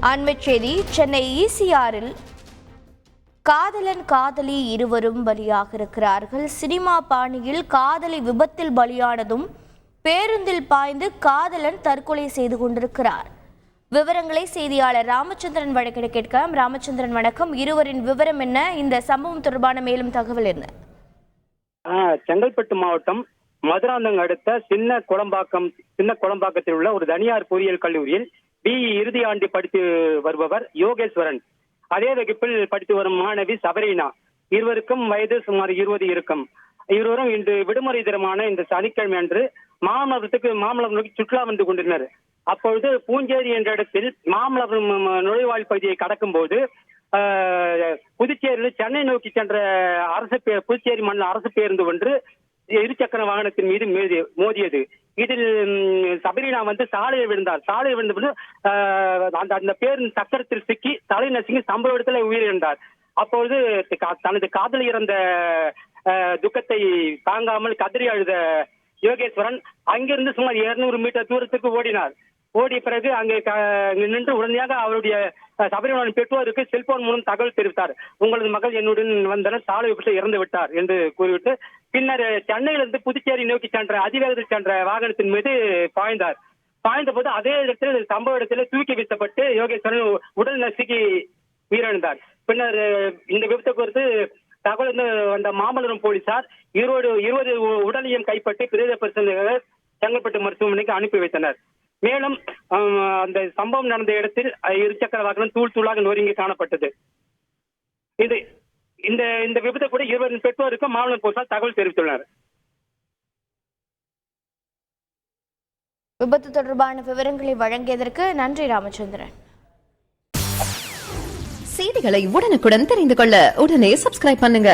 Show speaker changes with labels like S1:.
S1: அண்மைச் சென்னை ஈசிஆரில் காதலன் காதலி இருவரும் பலியாக இருக்கிறார்கள் சினிமா பாணியில் காதலி விபத்தில் பலியானதும் பேருந்தில் பாய்ந்து காதலன் தற்கொலை செய்து கொண்டிருக்கிறார். விவரங்களை செய்தியாளர் ராமச்சந்திரன் வழக்கிட கேட்கலாம். ராமச்சந்திரன் வணக்கம். இருவரின் விவரம் என்ன? இந்த சம்பவம் தொடர்பான மேலும் தகவல் என்ன?
S2: செங்கல்பட்டு மாவட்டம் மதுராந்தங்க அடுத்த சின்ன குளம்பாக்கம் சின்ன குளம்பாக்கத்தில் உள்ள ஒரு தனியார் பொறியியல் கல்லூரியில் பி இறுதி ஆண்டு படித்து வருபவர் யோகேஸ்வரன். அதே வகுப்பில் படித்து வரும் மாணவி சபரீனா. இருவருக்கும் வயது சுமார் இருபது இருக்கும். இருவரும் இன்று விடுமுறை தினமான இந்த சனிக்கிழமை அன்று மாமல்லபுரத்துக்கு மாமல்லபுரம் நோக்கி சுற்றுலா வந்து கொண்டிருந்தனர். அப்பொழுது பூஞ்சேரி என்ற இடத்தில் மாமல்லபுரம் நுழைவாயில் பகுதியை கடக்கும் போது புதுச்சேரியில் சென்னை நோக்கி சென்ற அரசு புதுச்சேரி மாநில அரசு பேருந்து ஒன்று இருசக்கர வாகனத்தின் மீது மோதியது. இதில் சபரினா வந்து சாலையில் விழுந்தார் சாலையில் விழுந்த ஆஹ், அந்த அந்த பேருந்து சக்கரத்தில் சிக்கி தலை நசுங்கி சம்பவ இடத்துல உயிரிழந்தார். அப்பொழுது தனது காதல் இறந்த துக்கத்தை தாங்காமல் கதறி அழுத யோகேஸ்வரன் அங்கிருந்து சுமார் 200 மீட்டர் தூரத்துக்கு ஓடினார். ஓடிய பிறகு அங்கே க- அங்கு நின்று உடனடியாக அவருடைய சபரிமலன் பெற்றோருக்கு செல்போன் மூலம் தகவல் தெரிவித்தார். உங்களது மகள் என்னுடன் வந்தனர் சாலை விபத்தில் இறந்து விட்டார் என்று கூறிவிட்டு பின்னர் சென்னையிலிருந்து புதுச்சேரி நோக்கி சென்ற அதிவேகத்தில் சென்ற வாகனத்தின் மீது பாய்ந்தார். பாய்ந்த போது அதே இடத்தில் சம்பவ இடத்தில் தூக்கி வீசப்பட்டு யோகேஸ்வரன் உடல் நசுக்கி உயிரிழந்தார். பின்னர் இந்த விபத்தை குறித்து தகவல் வந்த மாமல்லபுரம் போலீசார் இருபது இருபது உ- உடலையும் கைப்பற்றி பிரேத பரிசோதனைக்காக செங்கல்பட்டு மருத்துவமனைக்கு அனுப்பி வைத்தனர். மேலும் அந்த சம்பவம் நடந்த இடத்தில் இருசக்கர வாகனம் தூள் தூளாக நொறுங்கி காணப்பட்டது. இது இந்த இந்த விபத்தை கூட இருவரின் பெற்றோருக்கும் மாமல்லபுரம் போலீசார் தகவல் தெரிவித்துள்ளனர்.
S1: விபத்து தொடர்பான விவரங்களை வழங்கியதற்கு நன்றி ராமச்சந்திரன்.
S3: செய்திகளை உடனுக்குடன் தெரிந்து கொள்ள உடனே சப்ஸ்கிரைப் பண்ணுங்க.